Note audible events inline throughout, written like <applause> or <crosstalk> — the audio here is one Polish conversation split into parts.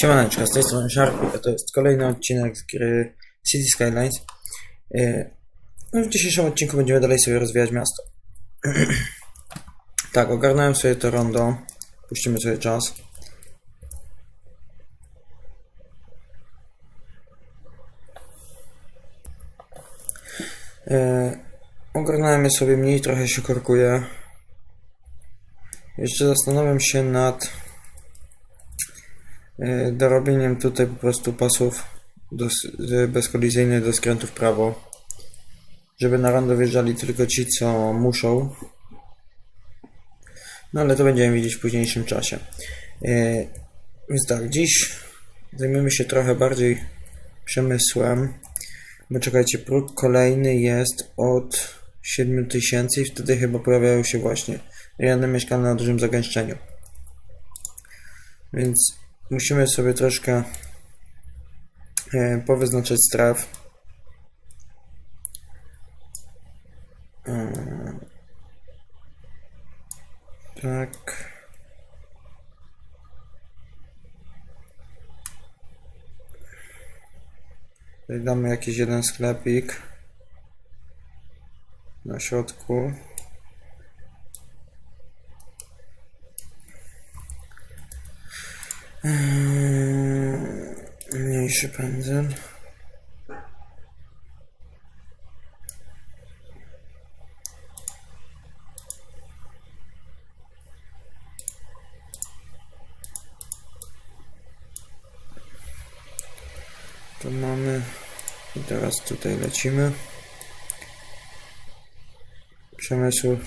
Siemaneczko, z tej strony Sharp, a to jest kolejny odcinek z gry City Skylines. Yy, No, w dzisiejszym odcinku będziemy dalej sobie rozwijać miasto. <clears throat> tak, ogarnąłem sobie to rondo. Puścimy sobie czas. Yy, Ogarnąłem je sobie mniej, trochę się korkuje. Jeszcze zastanawiam się nad e, dorobieniem tutaj po prostu pasów do, z- bezkolizyjnych do skrętu w prawo. Żeby na rondo wjeżdżali tylko ci, co muszą. No ale to będziemy widzieć w późniejszym czasie. E, Więc tak, dziś zajmiemy się trochę bardziej przemysłem. Bo czekajcie, próg kolejny jest od 7000 i wtedy chyba pojawiają się właśnie rejony mieszkalne o dużym zagęszczeniu. Więc musimy sobie troszkę e, powyznaczać stref. E, Tak. Tutaj damy jakiś jeden sklepik na środku. Mniejszy pędzel. To mamy i teraz tutaj lecimy. Przemysł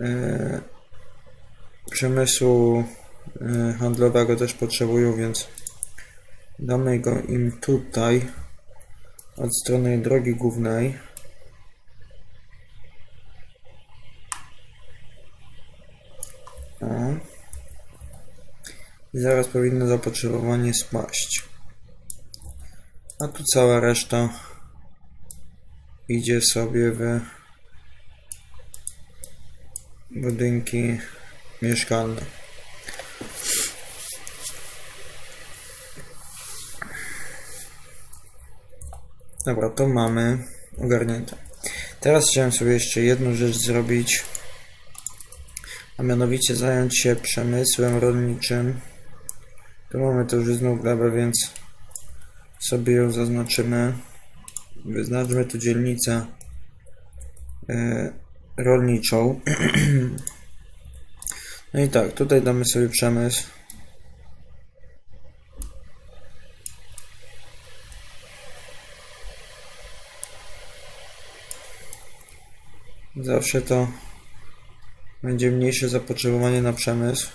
e, przemysłu e, handlowego też potrzebują, więc damy go im tutaj od strony drogi głównej. O. I zaraz powinno zapotrzebowanie spaść. A tu cała reszta idzie sobie w budynki mieszkalne. Dobra, to mamy ogarnięte. Teraz chciałem sobie jeszcze jedną rzecz zrobić, a mianowicie zająć się przemysłem rolniczym. Tu mamy to żyzną glebę, więc sobie ją zaznaczymy. Wyznaczmy tu dzielnicę e, rolniczą. <clears throat> No i tak, tutaj damy sobie przemysł. Zawsze to będzie mniejsze zapotrzebowanie na przemysł.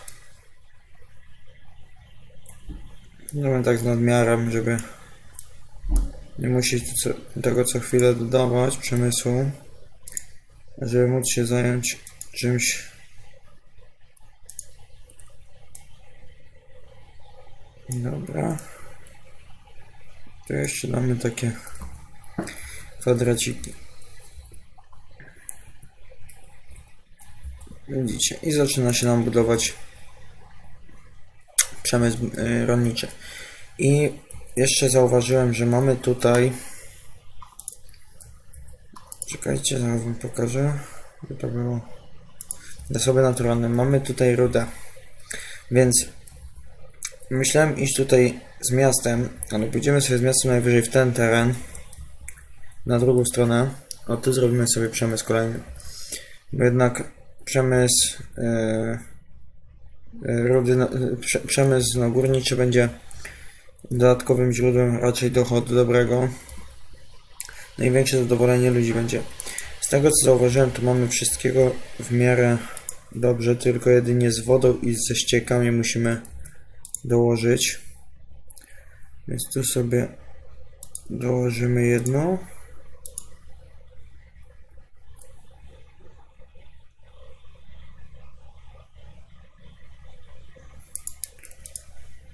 Zrobię tak z nadmiarem, żeby nie musieć tego co chwilę dodawać przemysłu, żeby móc się zająć czymś Dobra. Tu jeszcze damy takie kwadraciki. Widzicie? I zaczyna się nam budować przemysł y, rolniczy. I jeszcze zauważyłem, że mamy tutaj. Czekajcie, zaraz wam pokażę. Gdzie to było? Zasoby naturalne. Mamy tutaj rudę. Więc myślałem iść tutaj z miastem, ale pójdziemy sobie z miastem najwyżej w ten teren. Na drugą stronę. O, tu zrobimy sobie przemysł kolejny. Bo jednak przemysł. Yy, rudy, no, prze, przemysł no, górniczy będzie dodatkowym źródłem raczej dochodu dobrego. Największe zadowolenie ludzi będzie. Z tego co zauważyłem, to mamy wszystkiego w miarę dobrze, tylko jedynie z wodą i ze ściekami musimy dołożyć. Więc tu sobie dołożymy jedną.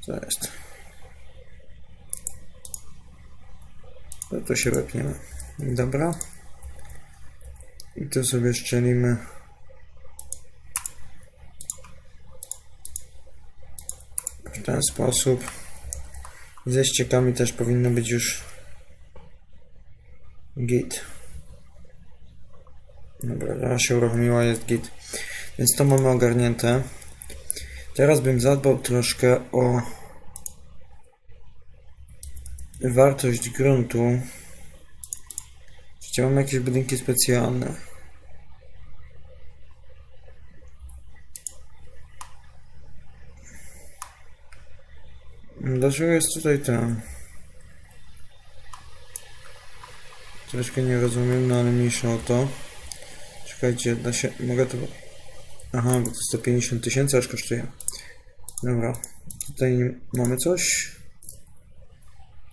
Co jest? To się wepniemy. Dobra. I tu sobie szczelimy W ten sposób. Ze ściekami też powinno być już git. Dobra, teraz się uruchomiła, jest git. Więc to mamy ogarnięte. Teraz bym zadbał troszkę o wartość gruntu. Czy mam jakieś budynki specjalne? Dlaczego jest tutaj ten? Troszkę nie rozumiem, no ale mniejsza o to. Czekajcie, da się, mogę to... Aha, bo to 150 tysięcy aż kosztuje. Dobra, tutaj mamy coś.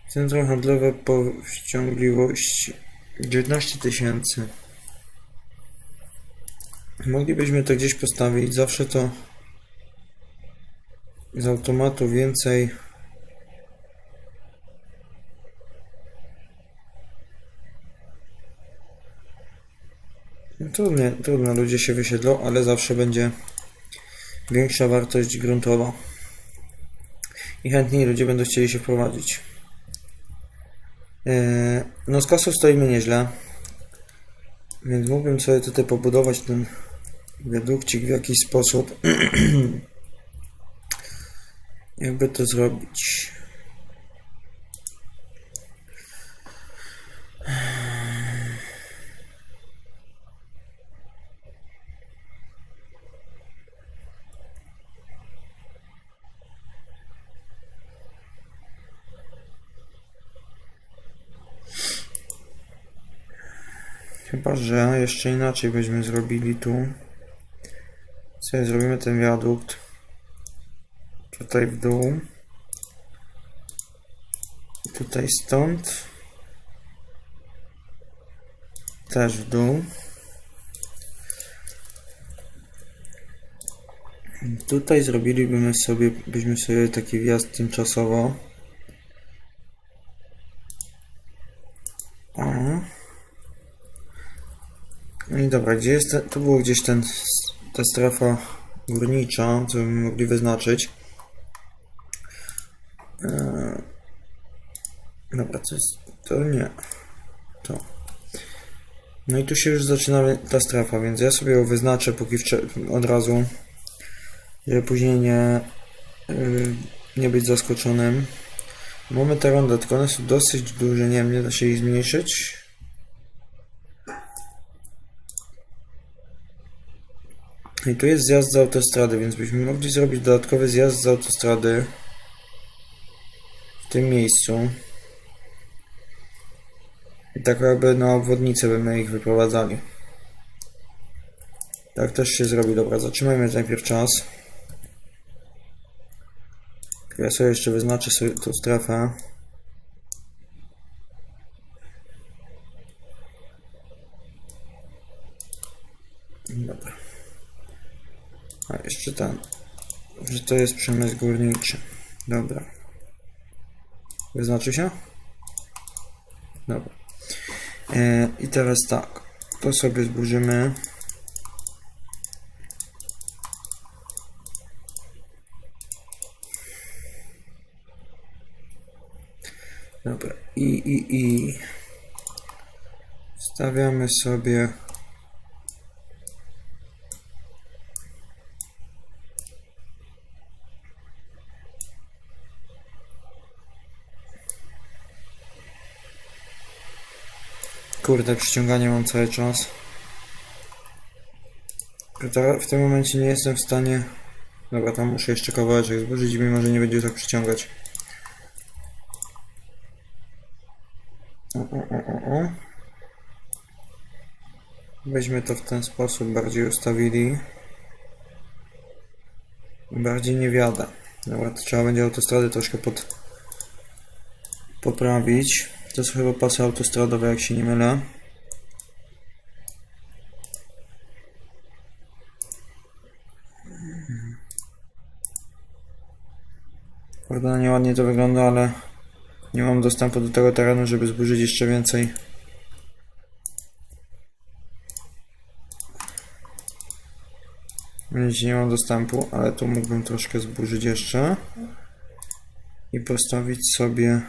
Centrum handlowe powściągliwości 19 tysięcy. Moglibyśmy to gdzieś postawić, zawsze to z automatu więcej. Trudnie, trudno, ludzie się wysiedlą, ale zawsze będzie większa wartość gruntowa. I chętniej ludzie będą chcieli się wprowadzić. Yy, No z kasą stoimy nieźle. Więc mógłbym sobie tutaj pobudować ten wiadukcik w jakiś sposób. <clears throat> Jakby to zrobić? Chyba, że jeszcze inaczej byśmy zrobili tu. Sobie zrobimy ten wiadukt. Tutaj w dół. Tutaj stąd. Też w dół. Tutaj zrobilibyśmy sobie, byśmy sobie taki wjazd tymczasowo. O. No i dobra, gdzie jest tu było gdzieś ten, ta strefa górnicza, co byśmy mogli wyznaczyć. Eee, dobra, to jest, to nie, to. No i tu się już zaczyna ta strefa, więc ja sobie ją wyznaczę póki od razu, żeby później nie, yy, nie być zaskoczonym. Mamy te ronda, tylko one są dosyć duże, nie wiem, nie da się ich zmniejszyć. I tu jest zjazd z autostrady, więc byśmy mogli zrobić dodatkowy zjazd z autostrady w tym miejscu. I tak jakby na obwodnicę byśmy ich wyprowadzali. Tak też się zrobi. Dobra, zatrzymajmy najpierw czas. Ja sobie jeszcze wyznaczę sobie tą strefę. Dobra. A jeszcze ten, że to jest przemysł górniczy. Dobra. Wyznaczy się? Dobra. E, I teraz tak. To sobie zburzymy. Dobra. I, i, i. Stawiamy sobie. Kurde, przyciąganie mam cały czas. W tym momencie nie jestem w stanie. Dobra, tam muszę jeszcze kawałeczek zburzyć, mimo że nie będzie tak przyciągać. O, o, o, o. Weźmy to w ten sposób, bardziej ustawili. Bardziej nie wiada. Dobra, to trzeba będzie autostrady troszkę pod... poprawić. To są chyba pasy autostradowe, jak się nie mylę. Prawda, nieładnie to wygląda, ale nie mam dostępu do tego terenu, żeby zburzyć jeszcze więcej. Nie mam dostępu, ale tu mógłbym troszkę zburzyć jeszcze. i postawić sobie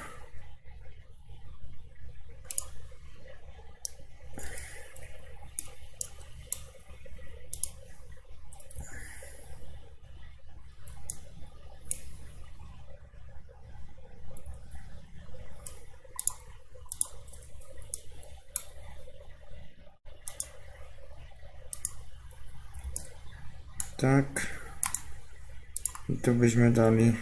tak i tu byśmy dali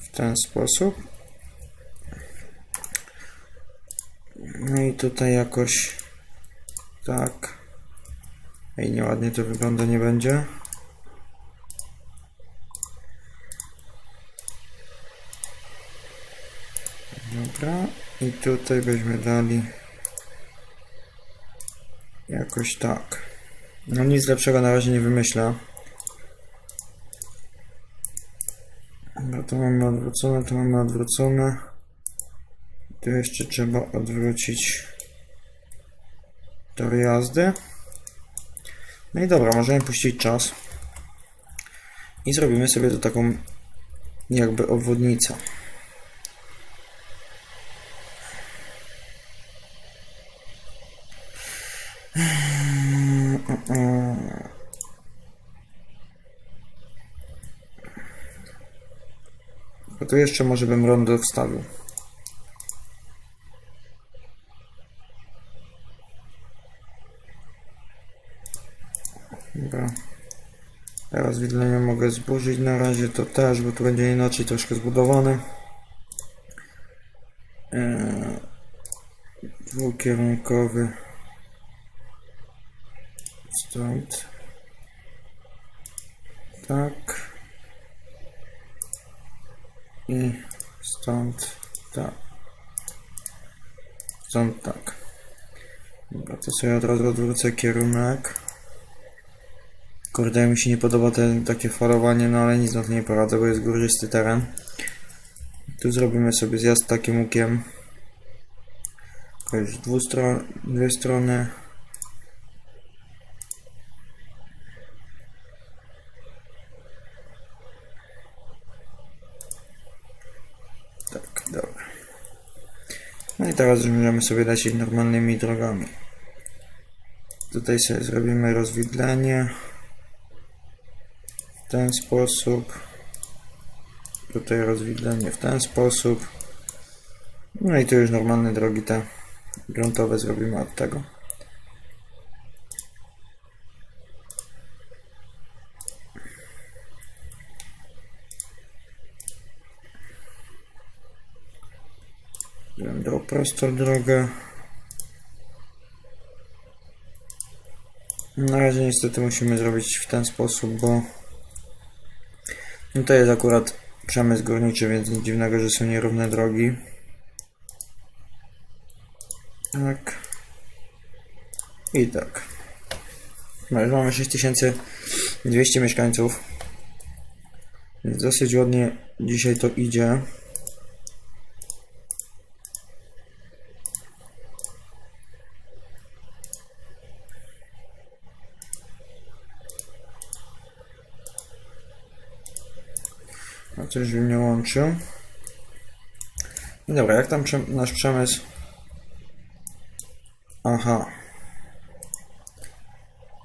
w ten sposób. No i tutaj jakoś tak. Ej, nieładnie to wygląda, nie będzie. Dobra, i tutaj byśmy dali jakoś tak. No nic lepszego na razie nie wymyślę. To mamy odwrócone, to mamy odwrócone. Tu jeszcze trzeba odwrócić tor jazdy. No i dobra, możemy puścić czas. I zrobimy sobie tu taką jakby obwodnicę. Bo tu jeszcze może bym rondo wstawił. Dobra. Teraz widlenie mogę zburzyć na razie to też, bo tu będzie inaczej troszkę zbudowane. Eee, dwukierunkowy. Stąd. Tak. I stąd tak. Stąd tak. Dobra, to sobie od razu odwrócę kierunek. Kurde, mi się nie podoba te takie falowanie, no ale nic na to nie poradzę, bo jest górzysty teren. Tu zrobimy sobie zjazd takim łukiem. Jakoś dwustron, dwie strony. Tak, dobra. No i teraz już możemy sobie lecieć normalnymi drogami. Tutaj sobie zrobimy rozwidlenie. W ten sposób. Tutaj rozwidlenie w ten sposób. No i tu już normalne drogi te gruntowe zrobimy od tego. Będę prostą drogę. Na razie niestety musimy zrobić w ten sposób, bo no to jest akurat przemysł górniczy, więc nic dziwnego, że są nierówne drogi. Tak. I tak. No już mamy 6200 mieszkańców. Więc dosyć ładnie dzisiaj to idzie. Coś nie łączył. I dobra, jak tam nasz przemysł? Aha.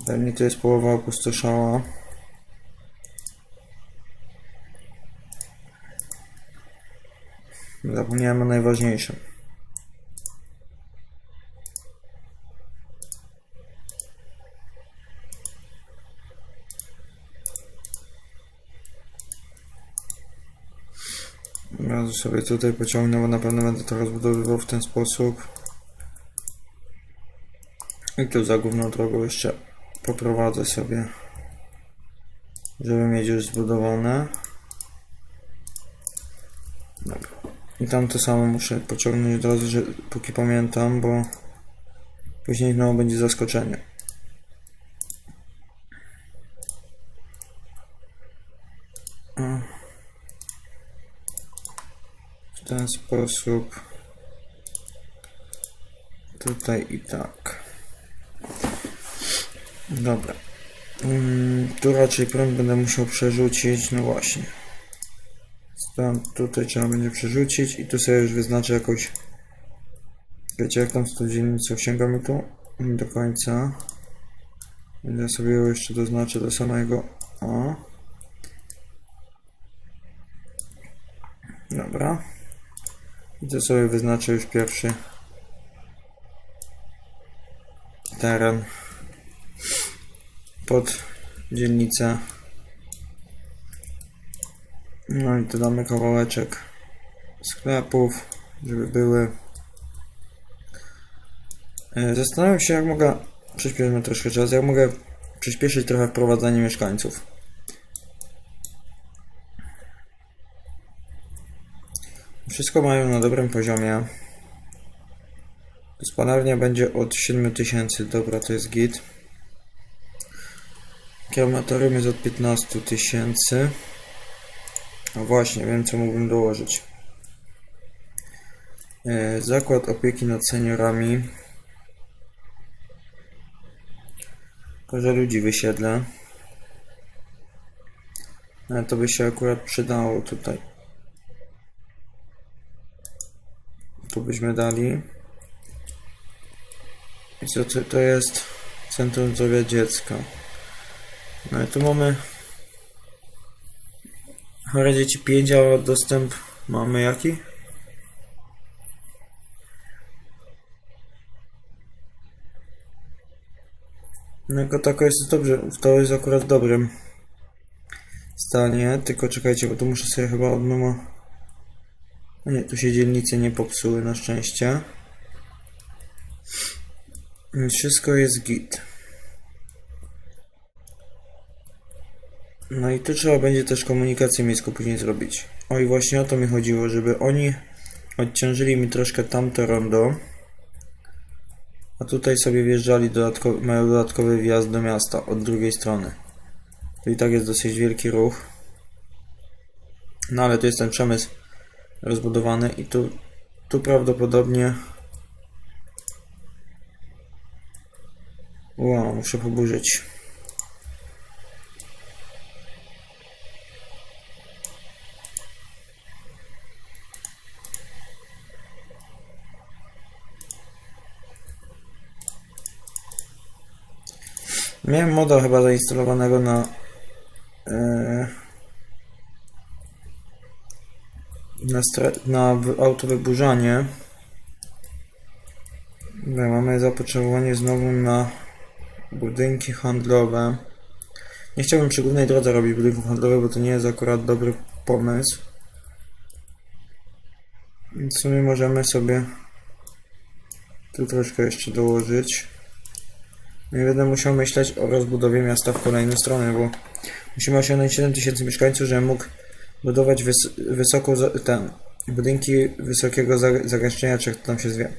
Pewnie to jest połowa opustoszała. Zapomniałem o najważniejszym. Od razu sobie tutaj pociągnę, bo na pewno będę to rozbudowywał w ten sposób. I tu za główną drogą jeszcze poprowadzę sobie, żeby mieć już zbudowane. Dobra. I tam to samo muszę pociągnąć od razu, że, póki pamiętam, bo później znowu będzie zaskoczenie. W ten sposób. Tutaj i tak. Dobra. Mm, tu raczej prąd będę musiał przerzucić, no właśnie. Stąd tutaj trzeba będzie przerzucić i tu sobie już wyznaczę jakąś... Wiecie jak tam z tą tu? Nie do końca. Ja sobie ją jeszcze doznaczę do samego... O. Dobra. I to sobie wyznaczę już pierwszy teren pod dzielnicę. No i dodamy kawałeczek sklepów, żeby były. E, Zastanawiam się, jak mogę przyspieszyć troszkę czas, jak mogę przyspieszyć trochę wprowadzanie mieszkańców. Wszystko mają na dobrym poziomie. Gospodarnia będzie od 7000, dobra, to jest git. Krematorium jest od 15 tysięcy. No właśnie, wiem co mógłbym dołożyć. E, Zakład opieki nad seniorami. Tylko, że ludzi wysiedlę. Ale to by się akurat przydało tutaj. Tu byśmy dali. I co to, to jest? Centrum Zdrowia Dziecka. No i tu mamy chore dzieci 5, a dostęp mamy jaki? No jako tako jest dobrze, to jest akurat w dobrym stanie, tylko czekajcie, bo tu muszę sobie chyba od. Nie, tu się dzielnice nie popsuły na szczęście. Więc Wszystko jest git. No i tu trzeba będzie też komunikację miejską później zrobić. O i właśnie o to mi chodziło, żeby oni odciążyli mi troszkę tamto rondo. A tutaj sobie wjeżdżali dodatkowy, mają dodatkowy wjazd do miasta od drugiej strony. To i tak jest dosyć wielki ruch. No ale tu jest ten przemysł rozbudowany i tu, tu prawdopodobnie... Wow, muszę poburzyć. Miałem moda chyba zainstalowanego na e, na, na wy- autowyburzanie. Dobra, mamy zapotrzebowanie znowu na budynki handlowe. Nie chciałbym przy głównej drodze robić budynków handlowych, bo to nie jest akurat dobry pomysł. W sumie możemy sobie tu troszkę jeszcze dołożyć. Nie będę musiał myśleć o rozbudowie miasta w kolejną stronę, bo musimy osiągnąć 7000 mieszkańców, żebym mógł budować wys- wysoką za- ten, budynki wysokiego za- zagęszczenia, czy jak to tam się zwie.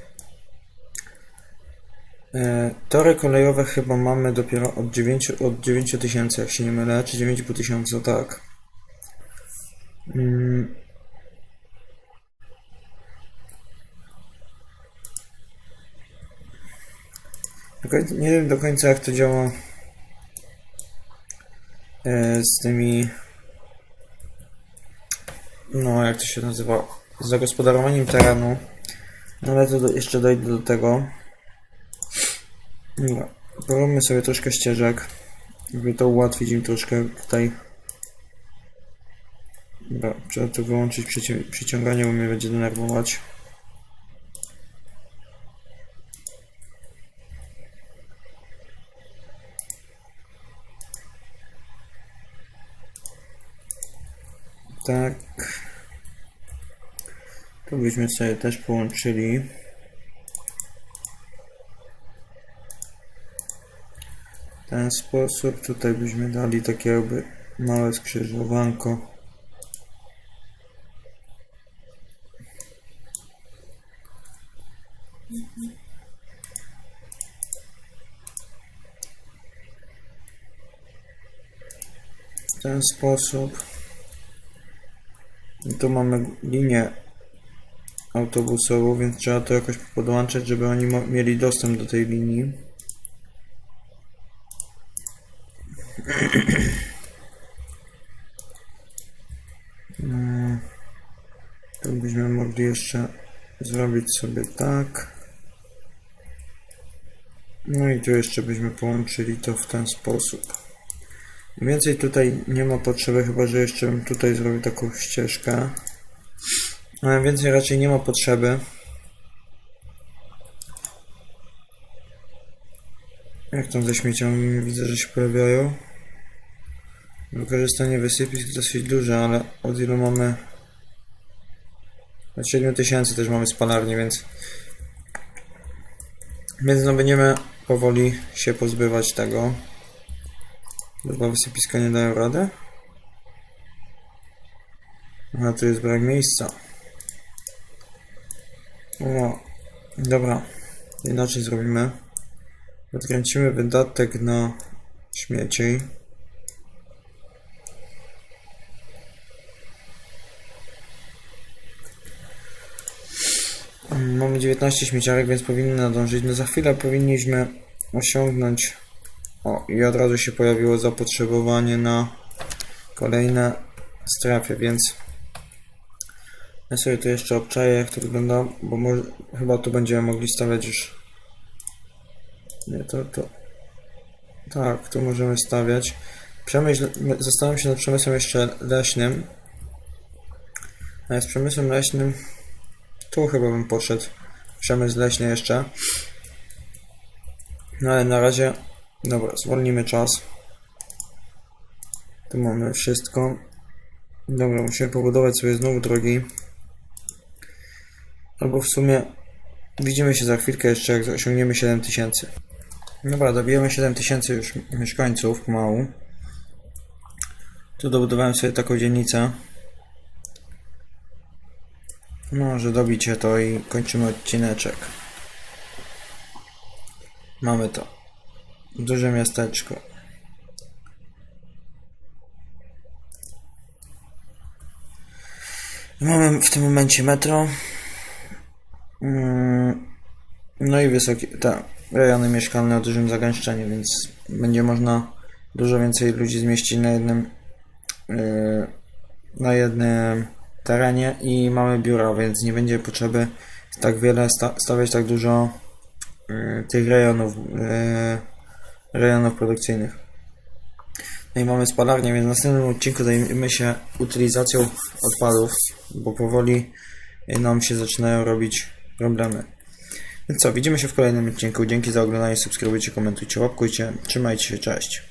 E, tory kolejowe chyba mamy dopiero od 9, od 9000, jak się nie mylę, czy 9,5 tysiąca, tak. Mm. Nie wiem do końca jak to działa e, z tymi no jak to się nazywa? Zagospodarowaniem terenu. No ale to do, jeszcze dojdę do tego. Dobra, porobimy sobie troszkę ścieżek żeby to ułatwić im troszkę tutaj. Dobra, trzeba tu wyłączyć przyci- przyciąganie, bo mnie będzie denerwować. Tak. Tu byśmy sobie też połączyli. W ten sposób tutaj byśmy dali takie jakby małe skrzyżowanko. W ten sposób. I tu mamy linię autobusową, więc trzeba to jakoś podłączyć, żeby oni mieli dostęp do tej linii. <clears throat> Tu byśmy mogli jeszcze zrobić sobie tak. No i tu jeszcze byśmy połączyli to w ten sposób. Więcej tutaj nie ma potrzeby, chyba że jeszcze bym tutaj zrobił taką ścieżkę. Ale więcej raczej nie ma potrzeby. Jak tam ze śmieciami widzę, że się pojawiają. Wykorzystanie wysypisk dosyć duże, ale od ilu mamy? Od 7000 też mamy spalarnię, więc więc no będziemy powoli się pozbywać tego. Chyba wysypiska nie dają rady. A tu jest brak miejsca. O, dobra. Inaczej zrobimy. Odkręcimy wydatek na śmieci. Mamy 19 śmieciarek, więc powinny nadążyć. No za chwilę powinniśmy osiągnąć. O, i od razu się pojawiło zapotrzebowanie na kolejne strefy, więc ja sobie to jeszcze obczaję, jak to wygląda, bo może, chyba tu będziemy mogli stawiać już. Nie, to, to. Tak, tu możemy stawiać. Przemyśl, zastanawiam się nad przemysłem jeszcze leśnym. A z przemysłem leśnym tu chyba bym podszedł. Przemysł leśny jeszcze. No ale na razie, dobra, zwolnimy czas. Tu mamy wszystko. Dobra, musimy pobudować sobie znowu drogi. Albo w sumie widzimy się za chwilkę jeszcze jak osiągniemy 7000. Dobra, dobijemy 7000 już mieszkańców pomału. Tu dobudowałem sobie taką dzielnicę. Może dobicie to i kończymy odcineczek. Mamy to. Duże miasteczko. Mamy w tym momencie metro. Mm, No i wysokie, te rejony mieszkalne o dużym zagęszczeniu, więc będzie można dużo więcej ludzi zmieścić na jednym yy, na jednym terenie i mamy biura, więc nie będzie potrzeby tak wiele sta- stawiać tak dużo yy, tych rejonów yy, rejonów produkcyjnych. No i mamy spalarnię, więc w następnym odcinku zajmiemy się utylizacją odpadów, bo powoli nam się zaczynają robić problemy. Więc co, widzimy się w kolejnym odcinku. Dzięki za oglądanie, subskrybujcie, komentujcie, łapkujcie. Trzymajcie się, cześć.